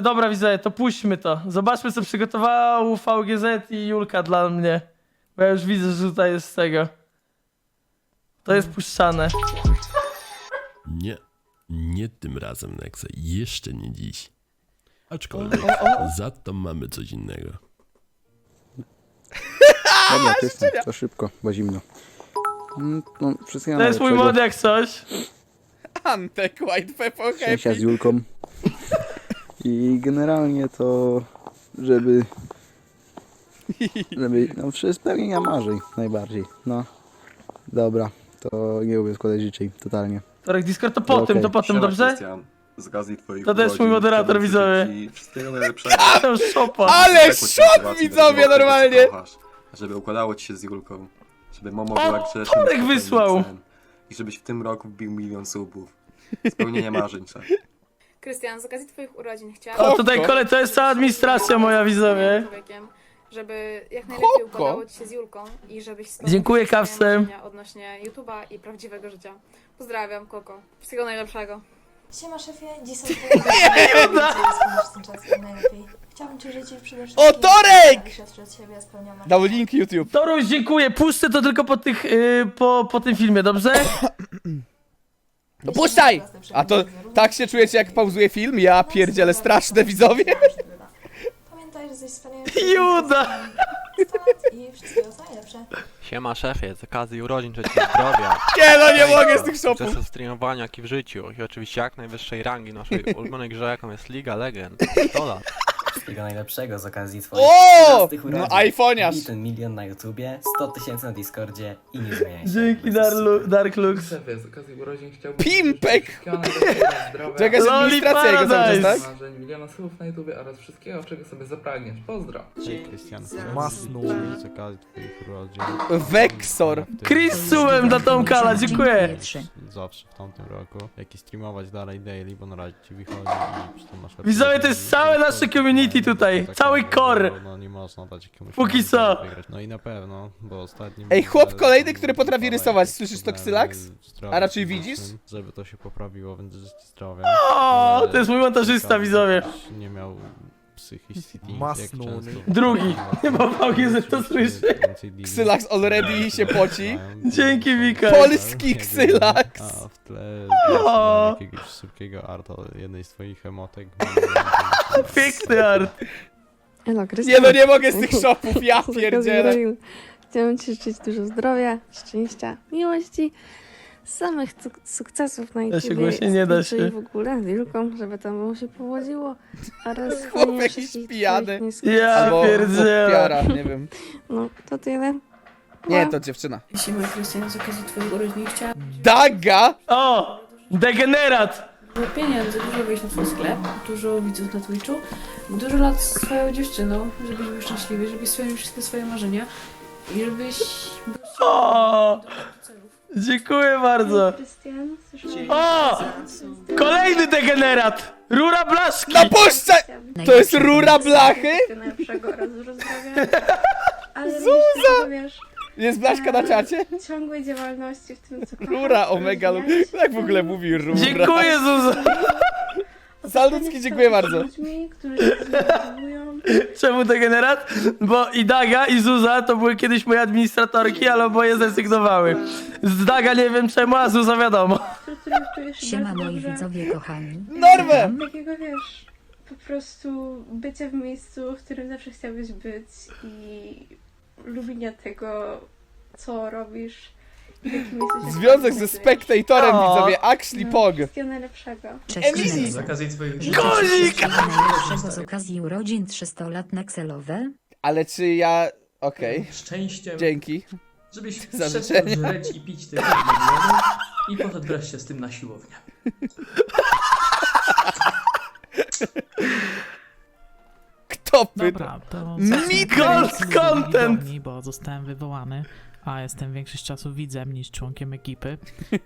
Dobra, widzę, to puśćmy to. Zobaczmy, co przygotował VGZ i Julka dla mnie. Bo ja już widzę, że tutaj jest z tego. To jest puszczane. Nie, nie tym razem, Nexa. Jeszcze nie dziś. Aczkolwiek za to mamy coś innego. Dobra, Krystian, to szybko, bo zimno. Mm, No, wszystkiego To jest mój najlepszego. mod jak coś. Antek White Pepper Szczęścia z Happy. Julką. I generalnie to, żeby... Żeby, no, przy spełnienia marzeń najbardziej, no. Dobra, to nie lubię składać życzeń, totalnie. Torek Discord to po Okej. tym, to po tym, Siema, dobrze? Krystian. Z okazji twoich To też mój moderator życzyć ci Wszystkiego najlepszego. To szopa. Ale Taką szok sytuację widzowie normalnie! kochasz. Żeby układało ci się z Julką. Żeby Momo O, była grzecznym Torek wysłał. I żebyś w tym roku wbił milion subów. Spełnienie marzeń, czek. Krystian, z okazji Twoich urodzin O, chciałabym tutaj kole, to jest cała administracja moja, widzowie. człowiekiem, żeby jak najlepiej Koko. układało Ci się z Julką i żebyś spełnił Dziękuję, wszystkie Kawsem. marzenia odnośnie YouTube'a i prawdziwego życia. Pozdrawiam, Koko. Wszystkiego najlepszego. Siema szefie, dziś są twoje Juda! ten czas jak najlepiej. Chciałbym Ci życzyć przede wszystkim... O, Torek! odszedł od siebie, spełniał marzenia. Dał link YouTube. Toruś, dziękuję. Puszczę to tylko po tych, po, po tym filmie, dobrze? No puszczaj! A to tak się czujecie jak pauzuje film? Ja pierdzielę straszne widzowie. Pamiętaj, że jesteś wspaniały. Juda! I wszystkiego co najlepsze. Siema szefie, z okazji urodzin życzę ci zdrowia, Nie no, nie mogę z tych shopów. sukcesu w streamowaniu jak i w życiu i oczywiście jak najwyższej rangi naszej ulubionej grze jaką jest Liga Legend. 100 lat. Wszystkiego najlepszego z okazji twoich O! 13 No urodzin. iPhoniarz. I ten milion na YouTubie, 100 tysięcy na Discordzie i nie zmieniaj się. Dzięki, Darlu. Dark Lux. Szefie, z okazji urodzin chciałbym Pimpek! życzyć wszystkiego najlepszego, zdrowia, Czekaj, jest Loli administracja jego cały czas, Paradise. tak? marzeń, miliona słów na YouTubie oraz wszystkiego, czego sobie zapragniesz. Pozdro! Cześć Krystian, masno z okazji twoich urodzin. Chris Sułem dla Tomkala, dziękuję. Zawsze w tamtym roku. Jak i streamować dalej daily, bo na razie ci wychodzi i przy tym masz lepsze Widzowie, to jest całe nasze community tutaj, Tak cały naprawdę, core. bo, No nie można dać jakiemuś Póki co. wygrać. No i na pewno, bo ostatnim... Ej, chłop kolejny, który potrafi rysować. Słyszysz to, zdrowia A raczej widzisz? Żeby to się poprawiło, więc zdrowia. O, to jest mój montażysta, widzowie. Nie miał psychicity, jak Masno. często. Drugi. Chyba VGZ to słyszy. Xylax already się poci. Dzięki, Wika. Polski Xylax. A w tle O. jakiegoś szybkiego arta jednej z twoich emotek. Piękny art. Elo, Nie no, nie mogę z tych shopów, ja pierdzielę. Chciałbym Ci życzyć dużo zdrowia, szczęścia, miłości, samych cuk- sukcesów na Da się głośniej, nie da i się. w ogóle z Julką, żeby tam mu się powodziło. Oraz Chłop spełnienia jakiś wszystkich pijany. twoich. Ja Albo pierdzielę. piara, nie wiem. No, to tyle. Nie, to dziewczyna. Siema, Krystian, z okazji Twoich urodzin chciałabym Daga! O! Degenerat! Dużo pieniędzy, dużo wejść na Twój sklep, dużo widzów na Twitchu, dużo lat z swoją dziewczyną, żebyś był szczęśliwy, żebyś spełnił wszystkie swoje marzenia i żebyś był O! Dziękuję bardzo. Krystian, O! Kolejny degenerat! Rura blaszki! Napuszczaj! To jest rura blachy? najlepszego oraz dużo zdrowia. Ale Zuza! wiesz, Jest blaszka na czacie? ciągłej działalności w tym, co Rura, omega lub... Jak w ogóle mówi rura? Dziękuję, Zuza! Salutki, dziękuję bardzo. ludźmi, którzy się zmotywują. Czemu degenerat? Bo i Daga, i Zuza to były kiedyś moje administratorki, ale oboje zrezygnowały. Z Daga nie wiem czemu, a Zuza wiadomo. wśród których czujesz się Siema bardzo moi dobrze. widzowie kochani. Normę! Takiego wiesz, po prostu bycie w miejscu, w którym zawsze chciałbyś być i lubienia tego, co robisz. jakim jesteś Związek ze Spectatorem, O. widzowie, Actually Pog. Wszystkiego najlepszego. Cześć Emilii! Nexo. okazji twoich Guzik! Najlepszego z okazji urodzin 300 lat Nexelowe. Ale czy ja... Okej, Szczęściem, dzięki. żebyś Za życzenie. żreć i pić tych milionów i poszedł wreszcie z tym na siłownię. Kto pyta? to Mi Gold content! bo zostałem wywołany, a jestem większość czasu widzem niż członkiem ekipy.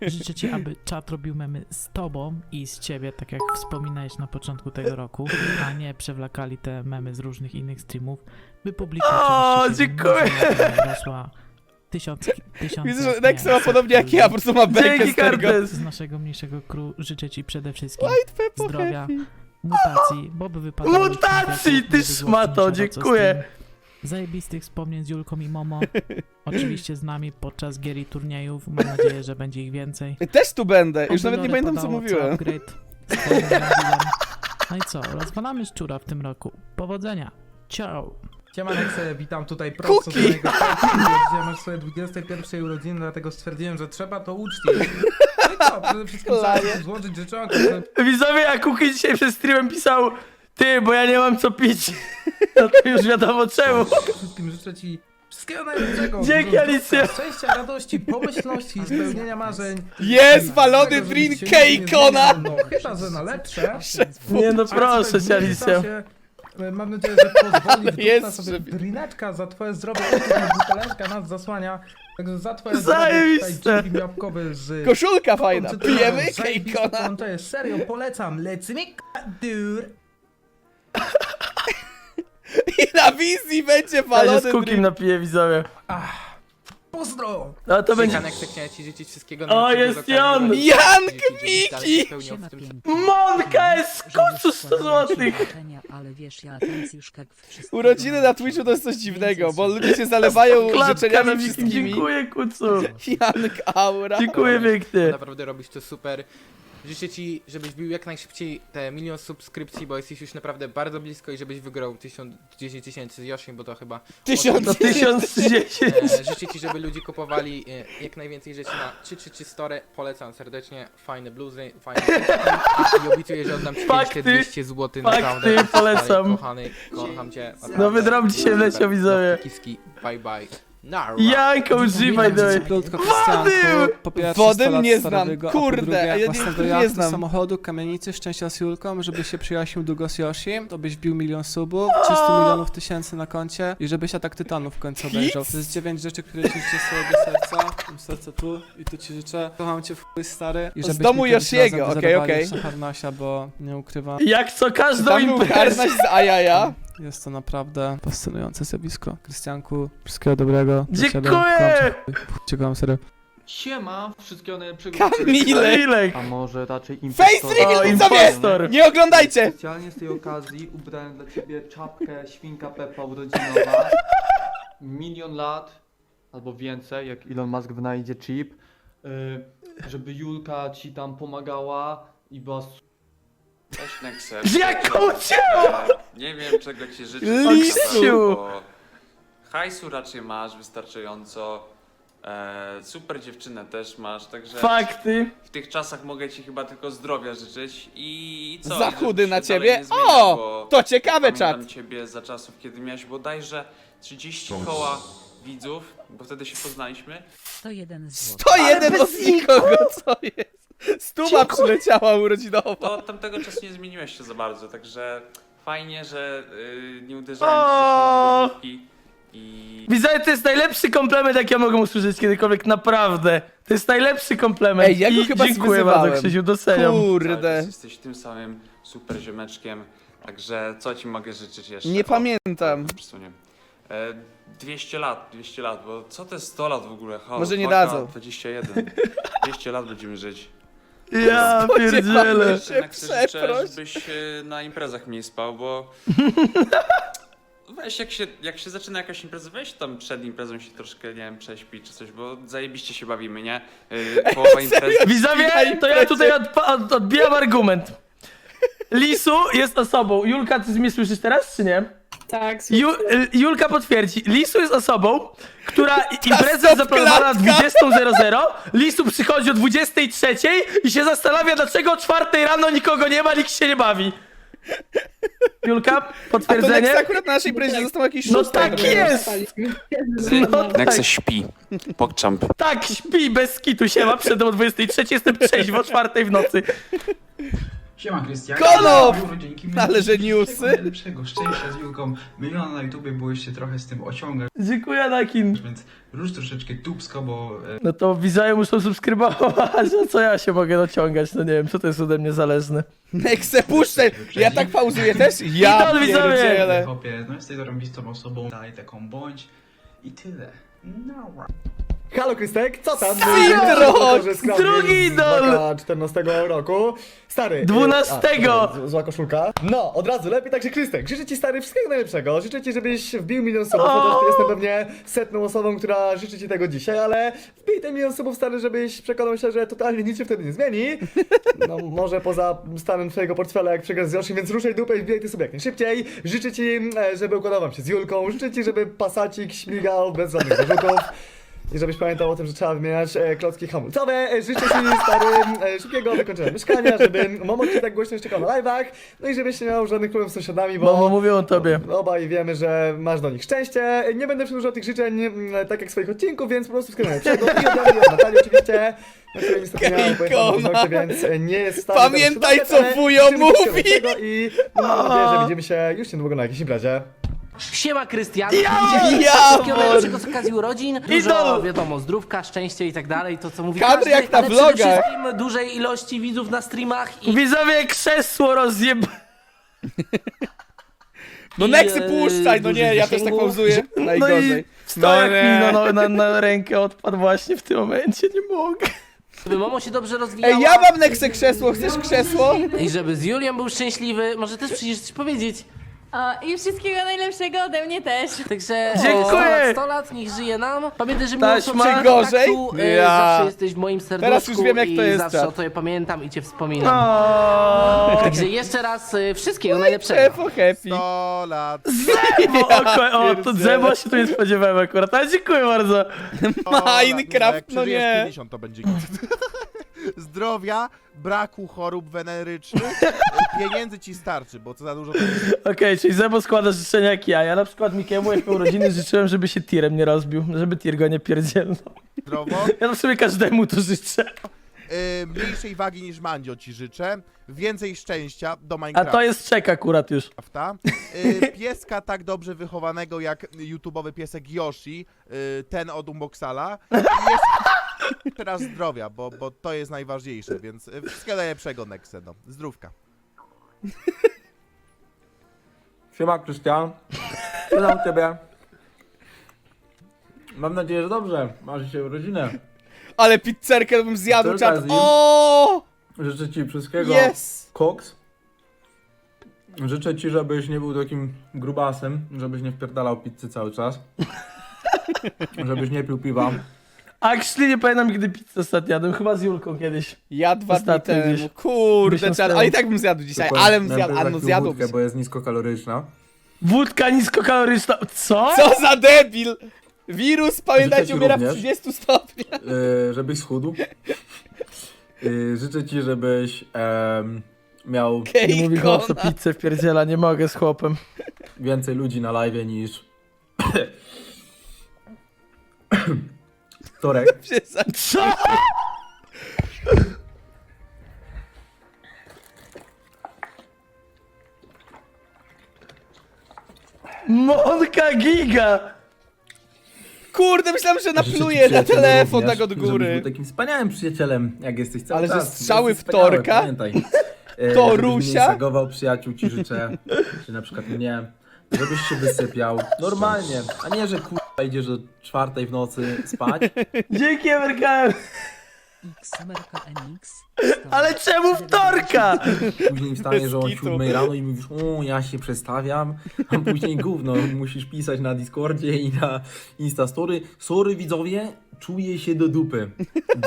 Życzę ci, aby czat robił memy z tobą i z ciebie, tak jak wspominałeś na początku tego roku, a nie przewlakali te memy z różnych innych streamów, by publika O, oczywiście dziękuję. wrosła tysiące, tysiące, Widzę, że ma podobnie jak ja, po prostu ma belkę Dzięki, z tego. Kartes! z naszego mniejszego crew życzę ci przede wszystkim White zdrowia, Happy. Mutacji, bo by wypadało... Mutacji, ty szmato, dziękuję. Zajebistych wspomnień z Julką i Momo. Oczywiście z nami podczas gier i turniejów. Mam nadzieję, że będzie ich więcej. Też tu będę, już nawet nie pamiętam co mówiłem. No i co, rozwalamy szczura w tym roku. Powodzenia. Ciao. Siema Nexe, witam tutaj prosto z Kuki! mojego gdzie masz swoje 21 urodziny, dlatego stwierdziłem, że trzeba to uczcić. I co, przede wszystkim trzeba złożyć życzonko, żeby Widzowie, jak Kuki dzisiaj przez streamem pisał Ty, bo ja nie mam co pić. No to już wiadomo czemu. wszystkim życzę ci wszystkiego najlepszego. Dzięki, dużo Alicja. Szczęścia, radości, pomyślności, spełnienia marzeń. Jest walony Tego, żeby drink się nie Kejkona! zmieniło, No chyba, że na lepsze. Nie no, proszę cię, Alicja. e, Mam nadzieję, że pozwoli wdupna Jest, sobie żeby- drineczka za twoje zdrowie, buteleczka nas zasłania. Także za twoje zdrowie Zajebiste. jabłkowy z... Koszulka fajna, pijemy Kejkona. połączenie, serio polecam, let's make dur. I na wizji będzie Ja się z Kukim napiję, widzowie. Pozdro! No to będzie... chciałem ci życzyć wszystkiego O, jest Jan! Jan Kmiki! Monka jest kurczu 100 złotych! W Urodziny na Twitchu to jest coś dziwnego, bo ludzie się zalewają Klatka na życzeniami wszystkimi. dziękuję kucu. Jank Aura. Dziękuję pięknie. Naprawdę robisz to super. Życzę ci, żebyś bił jak najszybciej te milion subskrypcji, bo jesteś już naprawdę bardzo blisko i żebyś wygrał 1000, 10 tysięcy z Yoshim, bo to chyba... Tysiąc No 1010. E, życzę ci, żeby ludzie kupowali e, jak najwięcej rzeczy na 333 Store. Polecam serdecznie. Fajne bluzy, fajne i, i obiecuję, że oddam ci kiedyś Fakty, te 200 zł fakty, naprawdę. polecam. Stary, Kochany, kocham cię. Nowy drom dzisiaj leciał, widzowie. Kiski, bye bye. Janko, używaj do Wody! Wody 100 lat nie znam, kurde, a ja nie- własnego nie znam. samochodu, kamienicy, szczęścia z Julką, żebyś się przyjaźnił długo z Yoshim, to byś wbił milion subów, 300 milionów tysięcy na koncie i żebyś Atak Tytanów w końcu obejrzał. To jest dziewięć rzeczy, które ci życzę z całego serca, mam serce tu i tu ci życzę. Kocham cię w chuj stary. I Z żebyśmy domu kiedyś Yoshiego, razem okej, okej. jeszcze Harnasia, bo nie ukrywam. Jak co każdą Tam był imprezę. Harnaś z Ajaja. Jest to naprawdę fascynujące zjawisko. Krystianku, wszystkiego dobrego. ciebie. Dziękuję! Kocham cię. Kocham, serio. Siema, wszystkiego najlepszego. Kamilek! A może raczej Face impostor? reveal, O, widzowie! impostor. Nie oglądajcie! Specjalnie z tej okazji ubrałem dla ciebie czapkę świnka Peppa urodzinowa. Milion lat albo więcej, jak Elon Musk wynajdzie chip, y, żeby Julka ci tam pomagała i była s- Cześć Nexe. Jaką cię! Nie wiem czego ci życzę. Tak naprawdę, bo Hajsu raczej masz wystarczająco. E, super dziewczynę też masz, także Fakty. w tych czasach mogę ci chyba tylko zdrowia życzyć i co? Za żeby chudy na dalej ciebie? nie zmieniać, O! bo To ciekawe, Pamiętam czat. ciebie za czasów, kiedy miałeś bodajże 30 koła widzów, bo wtedy się poznaliśmy. 101 zł. To jeden bez od nikogo, co jest? Stuma przyleciała urodzinowa. To od tamtego czasu nie zmieniłeś się za bardzo, także fajnie, że y, nie uderzałem O! w główki i Widzowie, to jest najlepszy komplement, jaki ja mogę usłyszeć kiedykolwiek, naprawdę. To jest najlepszy komplement. Ej, ja go I chyba dziękuję zwyzywałem. bardzo, Krzysiu, doceniam. cały Kurde. jesteś tym samym super ziomeczkiem, także co ci mogę życzyć jeszcze? Nie O, pamiętam. przesuniem. E, 200 lat, 200 lat, bo co to jest 100 lat w ogóle? Halo, Może nie dadzą. 21. 200 lat będziemy żyć. Ja pierdzielę. się, Jednak chcę życzę, przeproś. żebyś e, na imprezach mniej spał, bo... Weź, jak się, jak się zaczyna jakaś impreza, weź tam przed imprezą się troszkę, nie wiem, prześpi czy coś, bo zajebiście się bawimy, nie? Yy, połowa imprezy... Widzowie, to ja tutaj odpa- od, odbijam argument. Lisu jest osobą. Julka, ty mnie słyszysz teraz, czy nie? Tak, Ju, y, Julka potwierdzi. Lisu jest osobą, która i- imprezę stop zaplanowana na klatka. 20.00. Lisu przychodzi o 23.00 i się zastanawia, dlaczego o 4 rano nikogo nie ma, nikt się nie bawi. Julka, A to potwierdzenie? Akurat na naszej imprezie został jakiś No tak jest! No tak, Nexe śpi. Pogchamp. tak, śpi bez kitu się ma, przed o 23.00 jestem trzeźwo o 4 w nocy. Siema Krystian. Konow! Urodzinki, Ale że newsy. Najlepszego szczęścia z Julką. Miliona na YouTubie, bo jeszcze trochę z tym osiągasz, Dziękuję, Anakin. więc róż troszeczkę tubsko, bo e, No to widzowie muszą subskrybować, a co ja się mogę dociągać? No nie wiem, co to jest ode mnie zależne. Nexe, puszczaj! Ja tak pauzuję też? Ja Idol, widzowie! pierdzielę. chłopie, no jesteś zarąbistą osobą, daj taką bądź i tyle. No. Halo Krystek, co tam? Skradł Drugi idol! Maka 14 roku. Stary. y, 12. a, czekaj, z- Zła koszulka. No, od razu lepiej, także Krystek, życzę ci stary wszystkiego najlepszego. Życzę ci, żebyś wbił milion subów, chociaż ty jestem pewnie setną osobą, która życzy ci tego dzisiaj, ale wbij ten milion subów stary, żebyś przekonał się, że totalnie nic się wtedy nie zmieni. No, może poza stanem twojego portfela, jak przegrasz z Yoshi, więc ruszaj dupę i wbijaj ty sobie jak najszybciej. Życzę ci, e, żeby układał wam się z Julką. Życzę ci, żeby pasacik śmigał bez żadnych zarzutów. I żebyś pamiętał o tym, że trzeba wymieniać e, klocki hamulcowe. E, życzę Ci starym e, szybkiego wykończenia mieszkania, żeby Momo Ci tak głośno szczekał na live'ach. No i żebyś nie miał żadnych problemów z sąsiadami, bo Mamo, mówią o tobie. obaj wiemy, że masz do nich szczęście. Nie będę przedłużał tych życzeń tak jak swoich odcinków, więc po prostu wszystkiego najlepszego. I od Natalii oczywiście, na której niestety miałem pojechać na paznokcie, więc e, nie jest w stanie Pamiętaj, co wujo mówi. I mam nadzieję, że widzimy się już niedługo na jakiejś imprezie. Siema Krystian! Ja- Dzisiaj ja- Wszystkiego najlepszego z okazji urodzin. Dużo, Idol! wiadomo, zdrówka, szczęścia i tak dalej, to co mówi Kadry każdy, jak na ale vlogach. przede wszystkim dużej ilości widzów na streamach i... Widzowie, krzesło rozjeb... No Nexy e, puszczaj, no nie, ja też tak pauzuję. No i Najgorzej. stojak nie. mi no, no, na, na rękę odpadł właśnie w tym momencie, nie mogę. Żeby Momo się dobrze rozwijała. Ej, ja mam Nexy krzesło, chcesz krzesło? I żeby z Julią był szczęśliwy. Może też przyjdziesz coś powiedzieć. O, I wszystkiego najlepszego ode mnie też. Także Dziękuję. 100 lat, niech żyje nam. Pamiętaj, że Taśma. mimo Czy gorzej? e, Ja. zawsze jesteś w moim serduszku Teraz już wiem, jak i to jest, zawsze o tobie pamiętam i cię wspominam. O, Także jeszcze raz e, wszystkiego najlepszego. Szefo happy. 100 lat. O, o, to. Zebo się tu nie spodziewałem akurat, ale dziękuję bardzo. Minecraft, jak no przeżyjesz nie. 50 to będzie git. Zdrowia, braku chorób wenerycznych, pieniędzy ci starczy, bo co za dużo... Okej, czyli Zebo składa życzenia jak ja. Ja na przykład Mikiemu jak miał urodziny życzyłem, żeby się tirem nie rozbił, żeby tir go nie pierdzielnął. Zdrowo, Ja w sumie każdemu to życzę. y, mniejszej wagi niż Mandzio ci życzę, więcej szczęścia do A Minecrafta. to jest czek akurat już. Y, pieska tak dobrze wychowanego jak YouTube'owy piesek Yoshi, y, ten od Unboxala. I jeszcze teraz zdrowia, bo, bo to jest najważniejsze, więc y, wszystkiego najlepszego Nexe, no. Zdrówka. Siema Krystian. Co tam u ciebie? Mam nadzieję, że dobrze. Masz dzisiaj urodzinę. Ale pizzerkę bym zjadł, okazji- O! Życzę ci wszystkiego. Yes! Koks. Życzę ci, żebyś nie był takim grubasem, żebyś nie wpierdalał pizzy cały czas. żebyś nie pił piwa. Actually nie pamiętam kiedy pizzę ostatnio jadłem, chyba z Julką kiedyś. Ja dwa dni Ostatnio temu. gdzieś. Kurde, Miesiąc temu. Ale i tak bym zjadł dzisiaj, Tylko ale bym miałem zjadł, a no zjadł. wódkę, bo jest niskokaloryczna. Wódka niskokaloryczna. Co? Co za debil! Wirus, pamiętajcie, Życzę ci umiera w również. 30 stopniach. Yy, żebyś schudł. Yy, życzę ci, żebyś em, miał Nie mówi chłop, co pizzę wpierdziela, nie mogę z chłopem. więcej ludzi na live niż Torek. Co? Monka Giga! Kurde, myślałem, że napluję na telefon tak od Żebyś góry. był takim wspaniałym przyjacielem, jak jesteś cały Ale że czas. strzały Jesteś w wspaniały, Torka? Pamiętaj. E, To żebyś Rusia? Nie zagował przyjaciół ci życzę, czy na przykład mnie. Żebyś się wysypiał normalnie, a nie, że idziesz do czwartej w nocy spać. Dzięki Amerykanie! Ale czemu wtorka? Później wstaniesz o Bez kitu. 7 rano i mówisz, o ja się przestawiam, a później gówno, musisz pisać na Discordzie i na Instastory. Sorry widzowie, czuję się do dupy,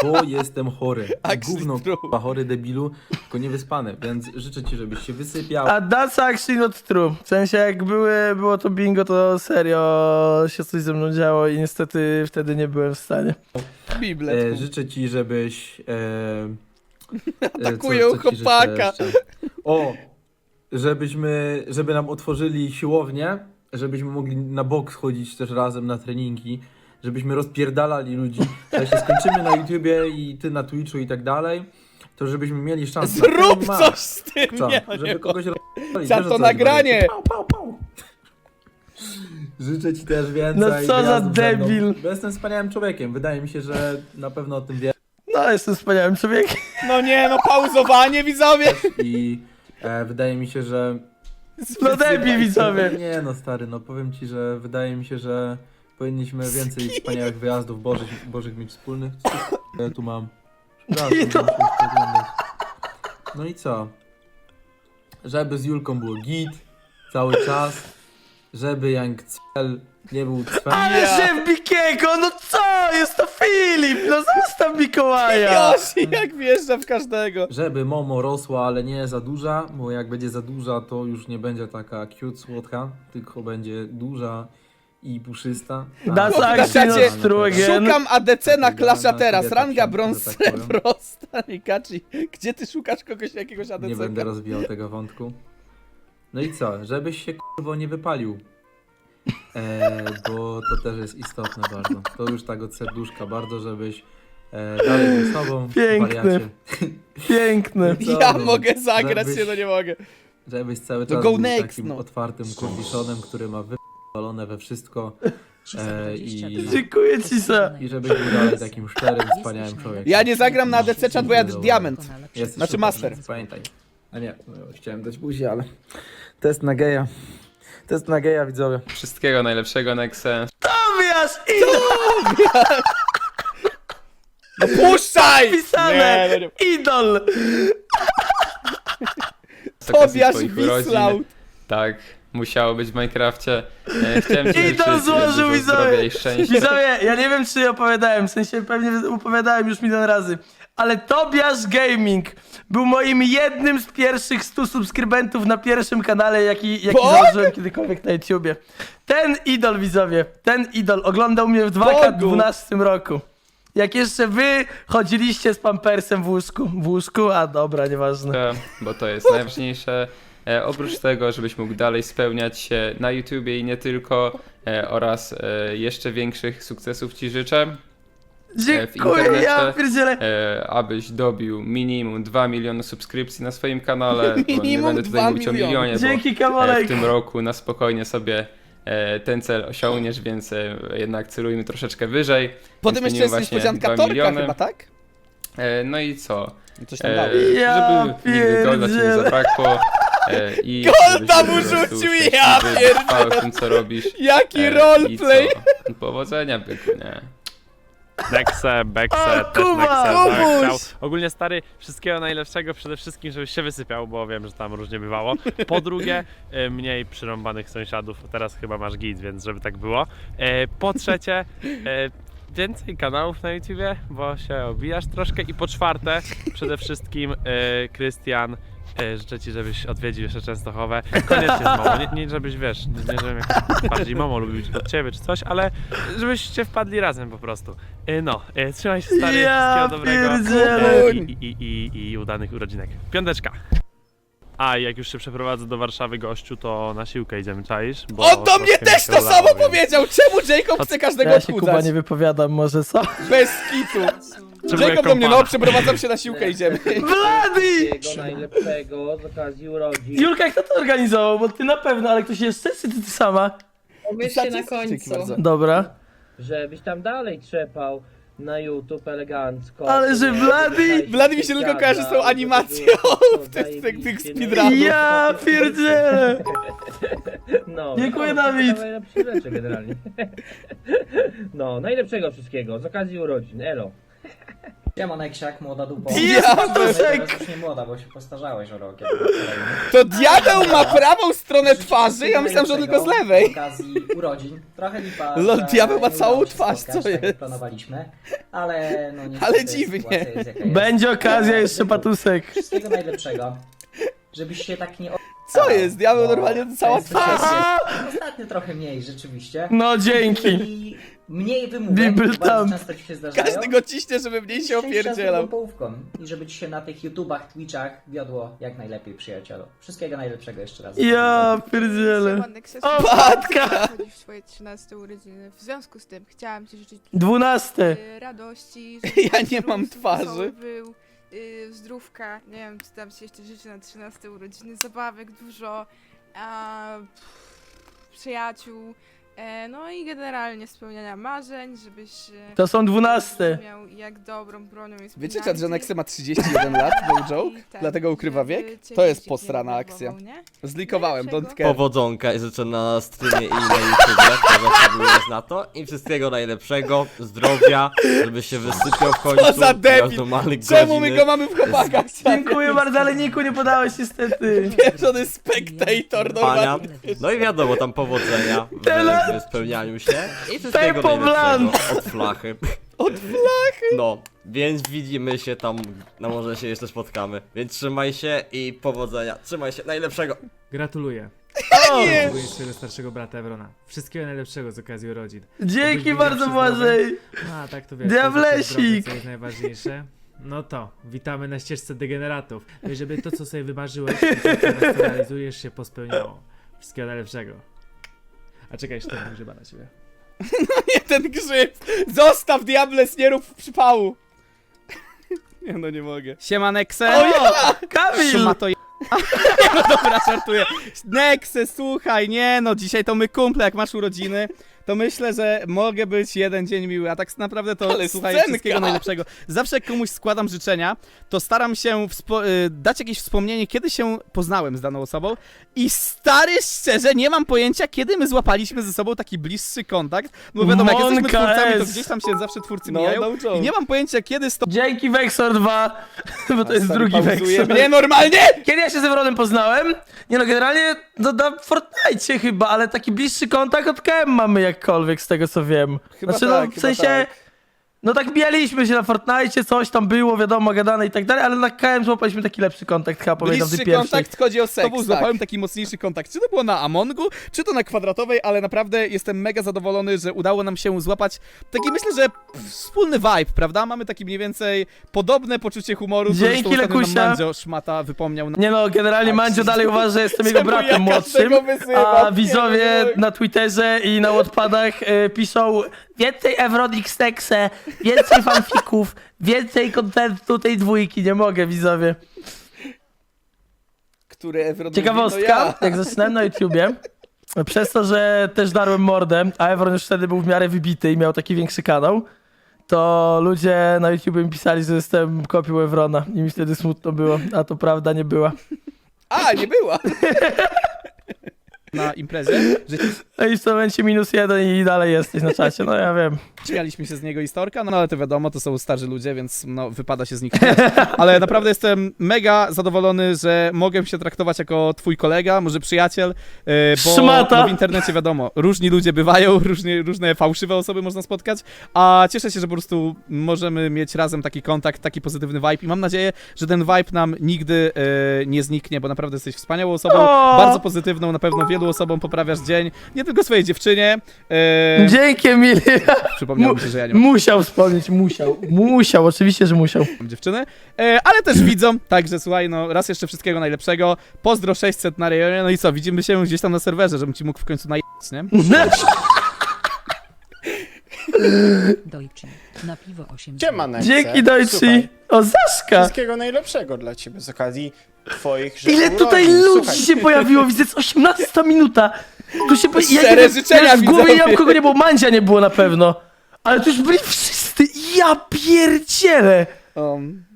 bo jestem chory. Gówno, chory debilu, tylko niewyspany, więc życzę ci, żebyś się wysypiał. A that's actually not true. W sensie jak były, było to bingo, to serio się coś ze mną działo i niestety wtedy nie byłem w stanie. Bible. E, życzę ci, żebyś... E, e, Atakują ci życzę chłopaka. jeszcze? O! Żebyśmy, żeby nam otworzyli siłownię, żebyśmy mogli na bok schodzić też razem na treningi, żebyśmy rozpierdalali ludzi. Jak się skończymy na YouTubie i ty na Twitchu i tak dalej, to żebyśmy mieli szansę. na Zrób coś z tym, Co? nie, Żeby kogoś rozpierdolić. Za Wiesz, o to co chodzi, nagranie. Mariusz? Pał, pał, pał. Życzę ci też więcej. No co za debil. Bo jestem wspaniałym człowiekiem. Wydaje mi się, że na pewno o tym wiesz. No, jestem wspaniałym człowiekiem. No nie, no pauzowanie widzowie. I e, wydaje mi się, że. No debil widzowie. Nie no stary, no powiem ci, że wydaje mi się, że Powinniśmy więcej wspaniałych wyjazdów bożych, bożych mieć wspólnych. Co ja tu mam? Przepraszam, I to- muszę już podglądać. No i co? Żeby z Julką było git cały czas, żeby Jank Cel nie był cwel. Ale szef Bikiego, no co? Jest to Filip, no zostaw Mikołaja. Yoshi jak wjeżdża w każdego. Żeby Momo rosła, ale nie za duża, bo jak będzie za duża, to już nie będzie taka cute, słodka, tylko będzie duża i puszysta. Das Akcji Na czacie Strugen. szukam ADC na klasza teraz, tak ranga brąz tak srebro, stary Kaci. Gdzie ty szukasz kogoś jakiegoś ADC? Nie będę rozwijał tego wątku. No i co? Żebyś się kurwo nie wypalił. E, bo to też jest istotne bardzo. To już tak od serduszka bardzo, żebyś e, dalej był sobą. Piękny. wariacie. Piękny. Co, Ja mogę zagrać żebyś- się, no nie mogę. Żebyś cały To czas go był next, takim no. otwartym kurwiszonem, który ma wypalone we wszystko. E, i, Dziękuję ci za... I żebyś był dalej takim szczerym, wspaniałym człowiekiem. Ja nie zagram na ADC czat, bo ja diament. Jesteś Znaczy super, master. Pamiętaj. A nie, no, chciałem dać buzię, ale... Test na geja. Test na geja, widzowie. Wszystkiego najlepszego, Nexe. Tobiasz, idol! No puszczaj! Pisane! Nie. Idol! Tobiasz. Wislaut. Tak, musiało być w Minecrafcie. E, Chciałem ci Idol złożył dużo zdrowia widzowie! i szczęścia. Widzowie, ja nie wiem czy opowiadałem, w sensie pewnie opowiadałem już milion razy, ale Tobiasz Gaming był moim jednym z pierwszych 100 subskrybentów na pierwszym kanale, jaki, jaki założyłem kiedykolwiek na YouTubie. Ten idol, widzowie, ten idol oglądał mnie w 2012 roku. Jak jeszcze wy chodziliście z pampersem w łóżku. W łóżku? A dobra, nieważne. E, Bo to jest najważniejsze. E, oprócz tego, żebyś mógł dalej spełniać się na YouTubie i nie tylko, e, oraz e, jeszcze większych sukcesów ci życzę. W Dziękuję, ja pierdzielę. e, abyś dobił minimum 2 miliony subskrypcji na swoim kanale. bo nie Minimum będę tutaj 2 mówić o miliony. milionie, Dzięki, bo e, w tym roku na spokojnie sobie e, ten cel osiągniesz, więc e, jednak celujmy troszeczkę wyżej. Potem jeszcze jest minimum właśnie niespodzianka 2 Torka miliony. chyba, tak? E, no i co? Coś tam E. Ja żeby nigdy golda ci nie zabrakło. E, i Golda mu rzucił, ja tym, co robisz. Jaki E, roleplay. Powodzenia, byku, nie? Nexe, Bexe, O, też Kuba! Nexe, Kubuś! tak. Ogólnie stary, wszystkiego najlepszego, przede wszystkim, żebyś się wysypiał, bo wiem, że tam różnie bywało. Po drugie, e, mniej przyrąbanych sąsiadów, teraz chyba masz git, więc żeby tak było. E, Po trzecie, e, więcej kanałów na YouTubie, bo się obijasz troszkę. I po czwarte, przede wszystkim, e, Krystian, życzę ci, żebyś odwiedził jeszcze Częstochowę. Koniecznie z Momo, nie, nie żebyś, wiesz, nie, nie żebym jak bardziej Momo lubił od ciebie czy coś, ale żebyście wpadli razem po prostu. E, No, e, trzymaj się stary, Ja wszystkiego dobrego pierdzielę. e, i, i, i, i udanych urodzinek. Piąteczka. A i jak już się przeprowadzę do Warszawy gościu, to na siłkę idziemy, czaisz? Bo On do troszkę mnie mi też się to udało, samo więc- powiedział! Czemu Jacob chce każdego Ja się Kuba odchudzać? nie wypowiadam, może co? Bez kitu. Jacob do mnie, no przeprowadzam się na siłkę, idziemy. Blady! najlepszego z okazji urodzin. Julka, kto to organizował? Bo ty na pewno, ale ktoś jeszcze, czy ty, ty sama? Pomyślcie na końcu. Dobra. Żebyś tam dalej trzepał na YouTube elegancko. Ale że Blady- Blady mi się tylko kojarzy z tą animacją w tych, tych. Ja pierdzielę! No, Dziękuję, no, Dawid. Najlepsze rzeczy generalnie. No, najlepszego wszystkiego z okazji urodzin. Elo. Siema Neksiak, młoda dupo. Ja, Patusek! Teraz już nie młoda, bo się postarzałeś o rok. jak To diabeł ma prawą stronę twarzy? Ja myślałem, że on tylko z lewej. Z okazji urodzin. Trochę lipa, Lol, że diabeł ma nie całą udało się twarz, spotkać, co tak jak jest? planowaliśmy, ale no niestety Ale dziwnie. Będzie okazja jeszcze, Patusek. Wszystkiego najlepszego. Żebyś się tak nie... Co jest? Diabeł normalnie to cała twarz. Ostatnio trochę mniej, rzeczywiście. No dzięki. I mniej wymówek, Bibel bardzo tam. często ci się zdarzają. Każdy go ciśnie, żeby mniej się Szczęścia z opierdzielał. połówką i żeby ci się na tych YouTubach, Twitchach wiodło jak najlepiej, przyjacielu. Wszystkiego najlepszego jeszcze raz. Ja pierdzielę. O, O, Patka! w swoje 13 urodziny. W związku z tym chciałam Ci życzyć Dwunaste. y, radości, Ja nie mam twarzy. wesoły był, y, zdrówka, nie wiem, co tam się jeszcze życzy na 13 urodziny, zabawek dużo, a, pff, przyjaciół, E, no i generalnie spełniania marzeń, żebyś e, To są dwunaste. miał jak dobrą bronią jest Wiecie, czat, że Nexe ma 31 lat, no joke? Dlatego ukrywa wiek? To jest posrana akcja. Zlikowałem, don't care. Powodzonka i życzę na streamie i na YouTubie, zasługujesz na to i wszystkiego najlepszego, zdrowia, żeby się wysypiał w końcu. Co za miał debil! normalnych Czemu my godziny. go mamy w chłopakach? Dziękuję bardzo, ale Niku nie podałeś niestety. Pieprzony spectator Pania. normalnie. No i wiadomo, tam powodzenia Tyle- w spełnianiu się i wszystkiego najlepszego Blunt. od flachy. Od flachy? No, więc widzimy się tam, no może się jeszcze spotkamy. Więc trzymaj się i powodzenia. Trzymaj się, najlepszego. Gratuluję. O! Gratuluję swojego starszego brata Evrona. Wszystkiego najlepszego z okazji urodzin. Dzięki bardzo, zawsze. Błażej. A, tak to wiesz. Diablesik. tym zdrowie, Co jest najważniejsze. No to, witamy na ścieżce degeneratów. I żeby to, co sobie wymarzyłeś, i to, teraz to realizujesz, się pospełniało. Wszystkiego najlepszego. A czekaj, jeszcze ten grzyba na ciebie. No nie ten grzyb! Zostaw Diables, nie rób przypału! Nie no, nie mogę. Siema Nexe! O ja! Kamil! Szuma to je... No dobra, żartuję. Nexe, słuchaj, nie no, dzisiaj to my kumple, jak masz urodziny, to myślę, że mogę być jeden dzień miły, a tak naprawdę to, Ale słuchaj, scenka! wszystkiego najlepszego. Zawsze jak komuś składam życzenia, to staram się y, dać jakieś wspomnienie, kiedy się poznałem z daną osobą i stary, szczerze, nie mam pojęcia, kiedy my złapaliśmy ze sobą taki bliższy kontakt, bo wiadomo, jak jesteśmy Monka twórcami, to S. gdzieś tam się zawsze twórcy No, mijają no i nie mam pojęcia, kiedy sto... Dzięki Vexor 2, bo to jest stary drugi Vexor. mnie normalnie! Kiedy ja się z Evronem poznałem? Nie no, generalnie no, na Fortnite chyba, ale taki bliższy kontakt od KM mamy jakkolwiek z tego co wiem. Chyba znaczy tak, no, w chyba sensie... tak. No tak bijaliśmy się na Fortnite, coś tam było, wiadomo, gadane i tak dalej, ale na KM złapaliśmy taki lepszy kontakt chyba, pamiętam, Bliższy tej pierwszej. kontakt chodzi o seks. To był, tak. złapałem taki mocniejszy kontakt. Czy to było na Amongu, czy to na kwadratowej, ale naprawdę jestem mega zadowolony, że udało nam się złapać taki, myślę, że wspólny vibe, prawda? Mamy taki mniej więcej podobne poczucie humoru. Dzięki, zresztą ostatnio nam Lekusia. Mandzio szmata wypomniał. Nie no, generalnie Mandzio dalej uważa, że jestem jego Czemu bratem ja młodszym, każdego wyzywam? a Nie, widzowie na Twitterze i na Wattpadach e, piszą więcej Evronik Stexe, więcej fanfików, więcej kontentu tej dwójki, nie mogę widzowie. Który Evron Ciekawostka, mówi, no jak zaczynałem na YouTubie, przez to, że też darłem mordę, a Evron już wtedy był w miarę wybity i miał taki większy kanał, to ludzie na YouTubie mi pisali, że jestem kopią Evrona i mi wtedy smutno było, a to prawda nie była. A, nie była! na imprezie, że No i w tym momencie minus jeden i dalej jesteś na czacie, no ja wiem. Śmialiśmy się z niego historka, no ale to wiadomo, to są starzy ludzie, więc no wypada się z nich. Ale naprawdę jestem mega zadowolony, że mogę się traktować jako twój kolega, może przyjaciel, e, bo Szmata. no, w internecie wiadomo, różni ludzie bywają, różnie, różne fałszywe osoby można spotkać, a cieszę się, że po prostu możemy mieć razem taki kontakt, taki pozytywny vibe i mam nadzieję, że ten vibe nam nigdy e, nie zniknie, bo naprawdę jesteś wspaniałą osobą, O! bardzo pozytywną, na pewno wielu osobom poprawiasz dzień, nie tylko swojej dziewczynie. E, Dzięki Emilia. Przypomniało mi się, że ja nie mam Musiał wspomnieć, musiał. Musiał, oczywiście, że musiał. dziewczyny, e, ale też widzą, także słuchaj, no raz jeszcze wszystkiego najlepszego, pozdro 600 na rejonie, no i co, widzimy się gdzieś tam na serwerze, żebym ci mógł w końcu najechać, nie? Dojczy. Na piwo 8 Siema, Nexe. Dzięki. Słuchaj, O, Zaszka. Wszystkiego najlepszego dla ciebie z okazji twoich że Ile tutaj urodzin. ludzi Słuchaj, się pojawiło, widzę, jest 18 minuta. Tu się po... Szczere ja, życzenia, ja w głowie nie mam kogo nie było, Mandzia nie było na pewno. Ale tu już byli wszyscy, ja pierdzielę. Um.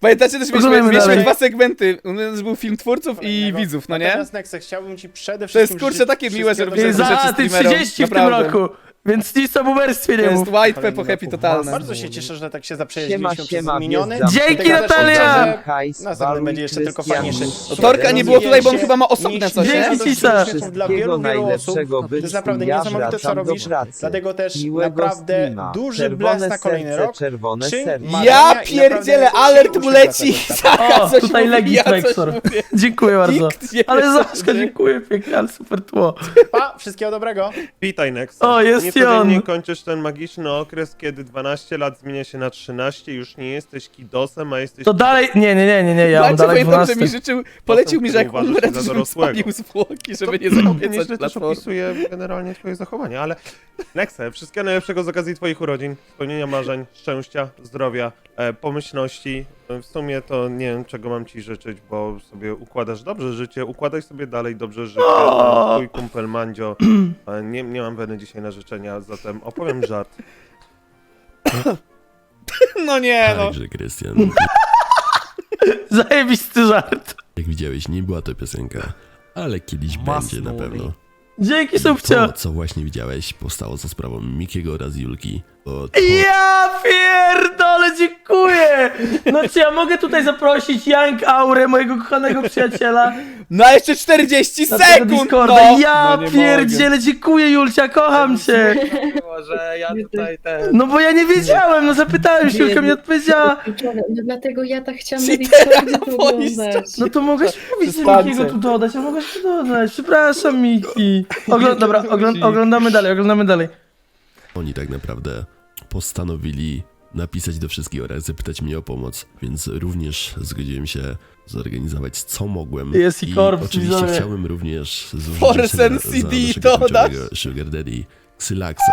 Pamiętacie, też mieliśmy, Oglądajmy mieliśmy dalej. dwa segmenty, u nas był film twórców i widzów, no nie? Natomiast chciałbym ci przede To jest kurczę życzyć takie miłe, że wszystkiego robicie dobrego. rzeczy Za ty streamerom, 30 w tym roku, więc nic o boomerstwie nie To jest mów. white Kolejny pepo happy totalne. Bardzo się cieszę, że tak się zaprzyjaźniliśmy przez miniony. wjeżdżam. Dzięki, Dlatego też Natalia! że Następny będzie jeszcze tylko fajniejszy. No, Torka nie było tutaj, bo on chyba ma osobne coś, nie? Dzięki. Cisza. Dla wielu, wielu osób najlepszego to jest naprawdę niesamowite, co robisz. Dlatego też naprawdę duży bless na kolejny rok. czerwone Czyń Ja naprawdę pierdzielę, alert mu leci! Zaka, O, coś tutaj mówi, legit ja coś Vexor. mówię. Dziękuję bardzo. Nikt nie Ale Zaszka, że- dziękuję pięknie, ale super tło. Pa, wszystkiego dobrego. Witaj, Nex. O, jest Niecodziennie on. kończysz ten magiczny okres, kiedy 12 lat zmienia się na 13, już nie jesteś kidosem, a jesteś... To dalej, nie, nie, nie, nie, nie, ja mam Macie, dalej pamiętam, że 12. mi życzył, polecił mi, że jak Uważasz się umrę, za żebym dorosłego. spalił zwłoki, żeby nie To Nieźle też platform. opisuje generalnie twoje zachowanie, ale Nexe, wszystkiego najlepszego z okazji twoich urodzin, spełnienia marzeń, szczęścia, zdrowia, e, pomyślności, W sumie to nie wiem, czego mam ci życzyć, bo sobie układasz dobrze życie, układaj sobie dalej dobrze życie. O! Twój kumpel Mandzio, nie, nie mam weny dzisiaj na życzenia, zatem opowiem żart. No nie, no. Także, Krystian, Zajebisty żart. jak widziałeś, nie była to piosenka, ale kiedyś będzie na pewno. Dzięki, To, subcio. co właśnie widziałeś, powstało za sprawą Mikiego oraz Julki. Ja pierdolę, dziękuję! No czy ja mogę tutaj zaprosić Young Aurę, mojego kochanego przyjaciela? Na jeszcze 40 na tego sekund, Discorda. no! Ja No nie pierdzielę, dziękuję Julcia, kocham cię! Może ja tutaj ten... No bo ja nie wiedziałem, no zapytałem się, Julka mi odpowiedziała. No dlatego ja tak chciałam na Discordzie to oglądać. No to mogłeś mówić, że Przestańcie. Mikiego tu dodać, a mogłeś tu dodać. Przepraszam, Miki. Ogl dobra, ogląd oglądamy dalej, oglądamy dalej. oni tak naprawdę postanowili napisać do wszystkich oraz zapytać mnie o pomoc, więc również zgodziłem się zorganizować co mogłem. Jest i korp, oczywiście widzowie. chciałbym również złożyć za naszego kluczowego Sugar Daddy Xylaxa,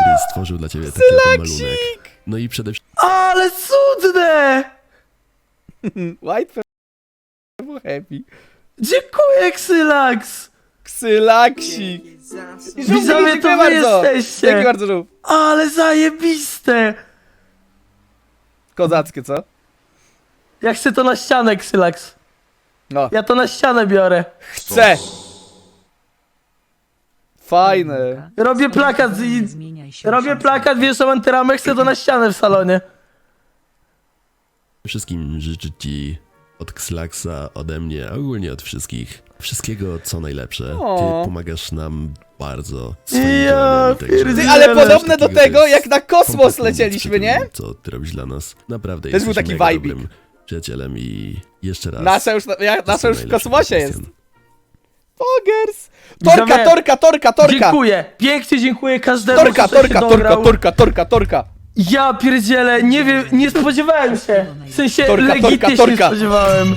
który stworzył dla ciebie taki oto malunek. No i przede wszystkim Ale cudne! White happy. Dziękuję, Xylax! Ksylaksi. I żółw, Widzowie, dziękuję to wy bardzo. jesteście! Dzięki bardzo, żółw. Ale zajebiste! Kozackie, co? Ja chcę to na ścianę, Xylax. No. Ja to na ścianę biorę. Chcę! Fajne. Robię plakat i... Robię plakat, wieszam antyramę, chcę to na ścianę w salonie. wszystkim życzyć ci od Xylaxa, ode mnie, a ogólnie od wszystkich wszystkiego co najlepsze. O. Ty pomagasz nam bardzo swoimi Ja działaniami, także- pierdzielę. Ty, ale podobne do Takiego tego, jest jak na kosmos kompletnie lecieliśmy, nie? Co ty robisz dla nas? Naprawdę Też był jesteś taki mega vibik. dobrym przyjacielem i jeszcze raz. Nasza już, ja, nasza już w kosmosie jest. Pogers. Torka, Widzowie, torka, torka, torka. Dziękuję, pięknie dziękuję każdemu, Torka, kto się torka, torka, torka, torka, torka. Ja pierdzielę, nie wiem, nie spodziewałem się. W sensie Torka, torka, legitnie się torka. nie spodziewałem.